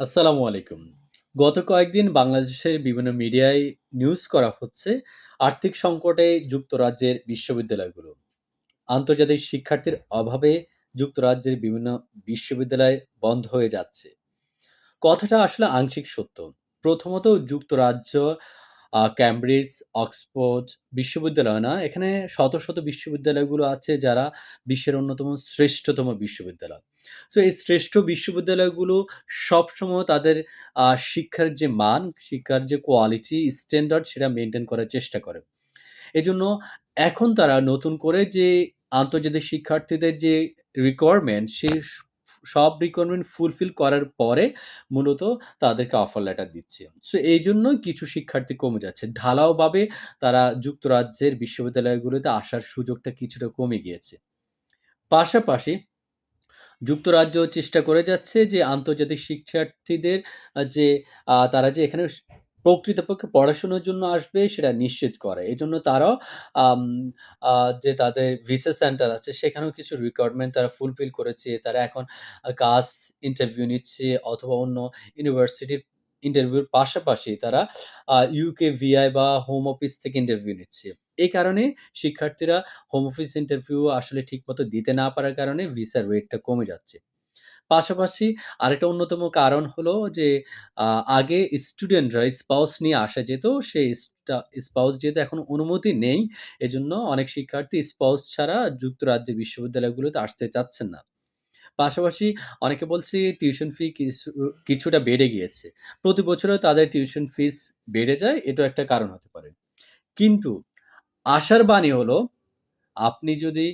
আসসালামু আলাইকুম। গত কয়েকদিন বাংলাদেশের বিভিন্ন মিডিয়ায় নিউজ করা হচ্ছে, আর্থিক সংকটে যুক্তরাজ্যের বিশ্ববিদ্যালয়গুলো। আন্তর্জাতিক শিক্ষার্থীর অভাবে যুক্তরাজ্যের বিভিন্ন বিশ্ববিদ্যালয় বন্ধ হয়ে যাচ্ছে। কথাটা আসলে আংশিক সত্য। প্রথমত যুক্তরাজ্য, ক্যামব্রিজ, অক্সফোর্ড বিশ্ববিদ্যালয় না, এখানে শত, শত বিশ্ববিদ্যালয়গুলো আছে যারা বিশ্বের অন্যতম শ্রেষ্ঠতম বিশ্ববিদ্যালয়। সো এই শ্রেষ্ঠ বিশ্ববিদ্যালয়গুলো সবসময় তাদের শিক্ষার যে মান, শিক্ষার যে কোয়ালিটি, স্ট্যান্ডার্ড সেটা মেইনটেইন করার চেষ্টা করে। এজন্য এখন তারা নতুন করে যে আন্তর্জাতিক শিক্ষার্থীদের যে রিকোয়ারমেন্ট সেই সব রিকোয়ারমেন্ট ফুলফিল করার পরে মূলত তাদেরকে অফার লেটার দিচ্ছে। সো এইজন্যই কিছু শিক্ষার্থী কমে যাচ্ছে। ঢালাওভাবে তারা যুক্তরাজ্যের বিশ্ববিদ্যালয়গুলোতে আসার সুযোগটা কিছুটা কমে গিয়েছে। পাশাপাশি যুক্তরাজ্য চেষ্টা করে যাচ্ছে যে আন্তর্জাতিক শিক্ষার্থীদের যে তারা যে এখানে প্রকৃতপক্ষে পড়াশোনার জন্য আসবে, সেটা নিশ্চিত করে। এই জন্য তারাও যে তাদের ভিসা সেন্টার আছে, সেখানেও কিছু রিকোয়ারমেন্ট তারা ফুলফিল করেছে। তারা এখন কাজ ইন্টারভিউ নিচ্ছে অথবা অন্য ইউনিভার্সিটির ইন্টারভিউর পাশাপাশি তারা ইউকে ভিআই বা হোম অফিস থেকে ইন্টারভিউ নিচ্ছে। এই কারণে শিক্ষার্থীরা হোম অফিস ইন্টারভিউ আসলে ঠিকমতো দিতে না পারার কারণে ভিসার রেটটা কমে যাচ্ছে। পাশাপাশি আরেকটা অন্যতম কারণ হলো যে আগে স্টুডেন্টরা স্পাউস নিয়ে আসা যেত। সেই স্পাউস যেহেতু এখন অনুমতি নেই, এজন্য অনেক শিক্ষার্থী স্পাউস ছাড়া যুক্তরাজ্যের বিশ্ববিদ্যালয়গুলোতে আসতে চাচ্ছেন না। পাশাপাশি অনেকে বলছে টিউশন ফি কিছু কিছুটা বেড়ে গিয়েছে। প্রতি বছরেও তাদের টিউশন ফিস বেড়ে যায়, এটাও একটা কারণ হতে পারে। কিন্তু আশার বাণী হলো, আপনি যদি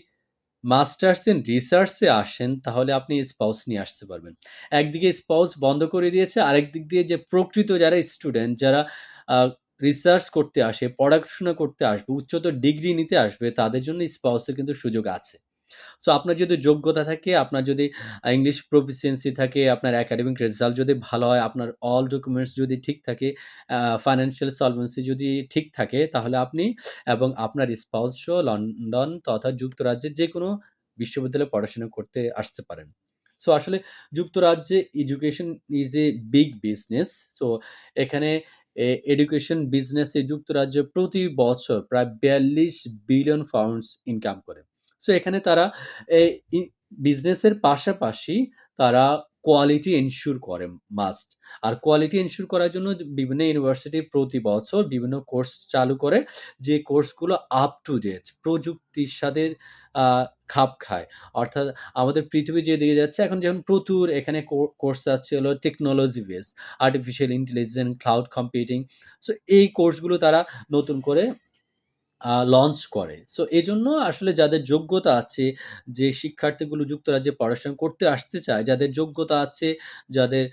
মাস্টার্স ইন রিসার্চে আসেন তাহলে আপনি স্পাউস নিয়ে আসতে পারবেন। একদিকে স্পাউস বন্ধ করে দিয়েছে, আরেক দিক দিয়ে যে প্রকৃত যারা স্টুডেন্ট যারা রিসার্চ করতে আসে, পড়াশোনা করতে আসবে, উচ্চতর ডিগ্রি নিতে আসবে তাদের জন্য স্পাউসের কিন্তু সুযোগ আছে। সো আপনার যদি যোগ্যতা থাকে, আপনার যদি ইংলিশ প্রফিসিয়েন্সি থাকে, আপনার একাডেমিক রেজাল্ট যদি ভালো হয়, আপনার অল ডকুমেন্টস যদি ঠিক থাকে, ফাইন্যান্সিয়াল সলভেন্সি যদি ঠিক থাকে, তাহলে আপনি এবং আপনার স্পাউস লন্ডন তথা যুক্তরাজ্যের যেকোনো বিশ্ববিদ্যালয়ে পড়াশোনা করতে আসতে পারেন। সো আসলে যুক্তরাজ্যে education is a big business. So এখানে এডুকেশন বিজনেসে যুক্তরাজ্য প্রতি বছর প্রায় ৪২ বিলিয়ন পাউন্ডস ইনকাম করে। সো এখানে তারা এ ই বিজনেসের পাশাপাশি তারা কোয়ালিটি এনশিওর করে মাস্ট। আর কোয়ালিটি এনশিওর করার জন্য বিভিন্ন ইউনিভার্সিটি প্রতি বছর বিভিন্ন কোর্স চালু করে, যে কোর্সগুলো আপ টু ডেট প্রযুক্তির সাথে খাপ খায়। অর্থাৎ আমাদের পৃথিবী যেদিকে যাচ্ছে এখন যেমন প্রচুর এখানে কোর্স আছে হলো technology base, artificial intelligence, cloud computing. So এই কোর্সগুলো তারা নতুন করে লঞ্চ করে। সো এই জন্য আসলে যাদের যোগ্যতা আছে, যে শিক্ষার্থীগুলো যুক্তরাজ্যে পড়াশোনা করতে আসতে চায়, যাদের যোগ্যতা আছে, যাদের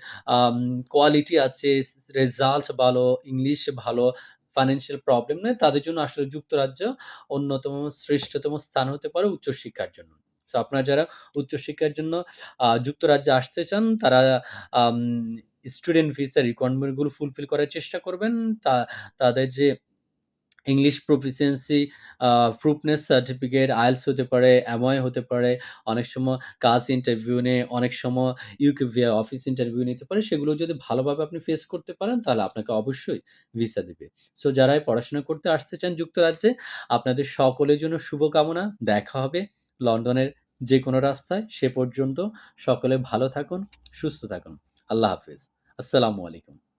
কোয়ালিটি আছে, রেজাল্ট ভালো, ইংলিশ ভালো, ফাইন্যান্সিয়াল প্রবলেম নেই, তাদের জন্য আসলে যুক্তরাজ্য অন্যতম শ্রেষ্ঠতম স্থান হতে পারে উচ্চশিক্ষার জন্য। সো আপনারা যারা উচ্চশিক্ষার জন্য যুক্তরাজ্যে আসতে চান, তারা স্টুডেন্ট ভিসা রিকোয়ারমেন্টগুলো ফুলফিল করার চেষ্টা করবেন। তা তাদের যে English proficiency proofness certificate, IELTS হতে পারে, এমওআই হতে পারে, অনেক সময় কাজ ইন্টারভিউ নেয়, অনেক সময় ইউকে অফিস ইন্টারভিউ নিতে পারে। সেগুলো যদি ভালোভাবে আপনি ফেস করতে পারেন, তাহলে আপনাকে অবশ্যই ভিসা দেবে সো যারাই পড়াশোনা করতে আসতে চান যুক্তরাজ্যে, আপনাদের সকলের জন্য শুভকামনা। দেখা হবে লন্ডনের যে কোনো রাস্তায়। সে পর্যন্ত সকলে ভালো থাকুন, সুস্থ থাকুন। আল্লাহ হাফিজ আসসালামু আলাইকুম।